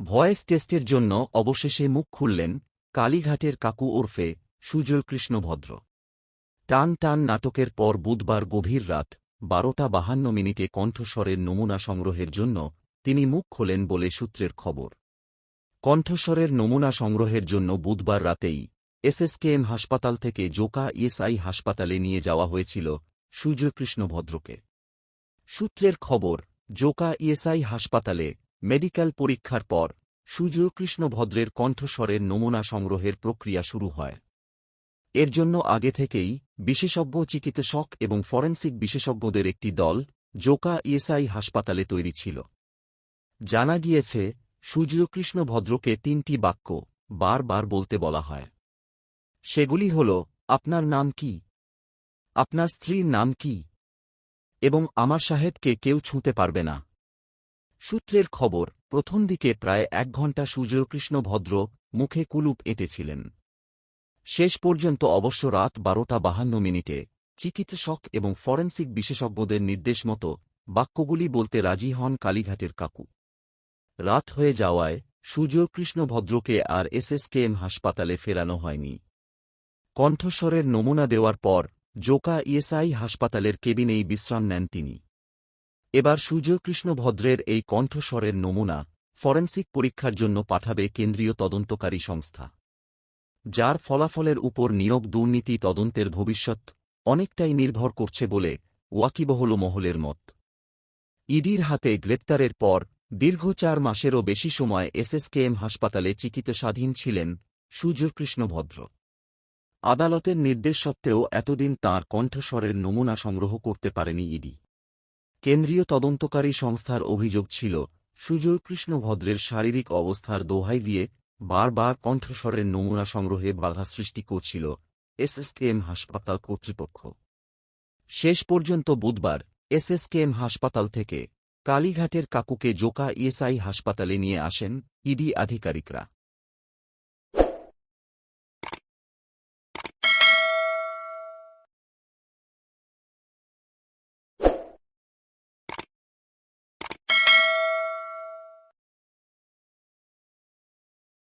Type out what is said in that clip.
Voice টেস্টের জন্য অবশেষে মুখ খুললেন কালীঘাটের কাকু ওরফে সুজয় কৃষ্ণভদ্র টান টান নাটকের পর বুধবার গভীর রাত বারোটা বাহান্ন মিনিটে কণ্ঠস্বরের নমুনা সংগ্রহের জন্য তিনি মুখ খোলেন বলে সূত্রের খবর। কণ্ঠস্বরের নমুনা সংগ্রহের জন্য বুধবার রাতেই এসএসকেএম হাসপাতাল থেকে জোকা ইএসআই হাসপাতালে নিয়ে যাওয়া হয়েছিল সূর্যকৃষ্ণ ভদ্রকে। সূত্রের খবর, জোকা ইএসআই হাসপাতালে মেডিকেল পরীক্ষার পর সূর্যকৃষ্ণ ভদ্রের কণ্ঠস্বরের নমুনা সংগ্রহের প্রক্রিয়া শুরু হয়। এর জন্য আগে থেকেই বিশেষজ্ঞ চিকিৎসক এবং ফরেন্সিক বিশেষজ্ঞদের একটি দল জোকা ইএসআই হাসপাতালে তৈরি ছিল। জানা গিয়েছে সূর্যকৃষ্ণ ভদ্রকে তিনটি বাক্য বারবার বলতে বলা হয়। সেগুলি হল, আপনার নাম কি? আপনার স্ত্রীর নাম কি? এবং, আমার সাহেবকে কেউ ছুঁতে পারবে না। সূত্রের খবর, প্রথম দিকে প্রায় এক ঘণ্টা সূর্যকৃষ্ণ ভদ্র মুখে কুলুপ এঁটেছিলেন। শেষ পর্যন্ত অবশ্য রাত বারোটা বাহান্ন মিনিটে চিকিৎসক এবং ফরেন্সিক বিশেষজ্ঞদের নির্দেশ মতো বাক্যগুলি বলতে রাজি হন কালীঘাটের কাকু। রাত হয়ে যাওয়ায় সূর্যকৃষ্ণ ভদ্রকে আর এসএসকেএম হাসপাতালে ফেরানো হয়নি। কণ্ঠস্বরের নমুনা দেওয়ার পর জোকা ইএসআই হাসপাতালের কেবিনেই বিশ্রাম নেন তিনি। এবার সূর্যকৃষ্ণ ভদ্রের এই কণ্ঠস্বরের নমুনা ফরেন্সিক পরীক্ষার জন্য পাঠাবে কেন্দ্রীয় তদন্তকারী সংস্থা। যার ফলাফলের উপর নিয়োগ দুর্নীতি তদন্তের ভবিষ্যৎ অনেকটাই নির্ভর করছে বলে ওয়াকিবহল মহলের মত। ইডির হাতে গ্রেপ্তারের পর দীর্ঘ চার মাসেরও বেশি সময় এসএসকেএম হাসপাতালে চিকিৎসাধীন ছিলেন সূর্যকৃষ্ণ ভদ্র আদালতের নির্দেশ সত্ত্বেও এতদিন তাঁর কণ্ঠস্বরের নমুনা সংগ্রহ করতে পারেনি ইডি। কেন্দ্রীয় তদন্তকারী সংস্থার অভিযোগ ছিল, সুজয়কৃষ্ণ ভদ্রের শারীরিক অবস্থার দোহাই দিয়ে বারবার কণ্ঠস্বরের নমুনা সংগ্রহে বাধা সৃষ্টি করছিল এসএসকেএম হাসপাতাল কর্তৃপক্ষ। শেষ পর্যন্ত বুধবার এসএসকেএম হাসপাতাল থেকে কালীঘাটের কাকুকে জোকা ইএসআই হাসপাতালে নিয়ে আসেন ইডি আধিকারিকরা।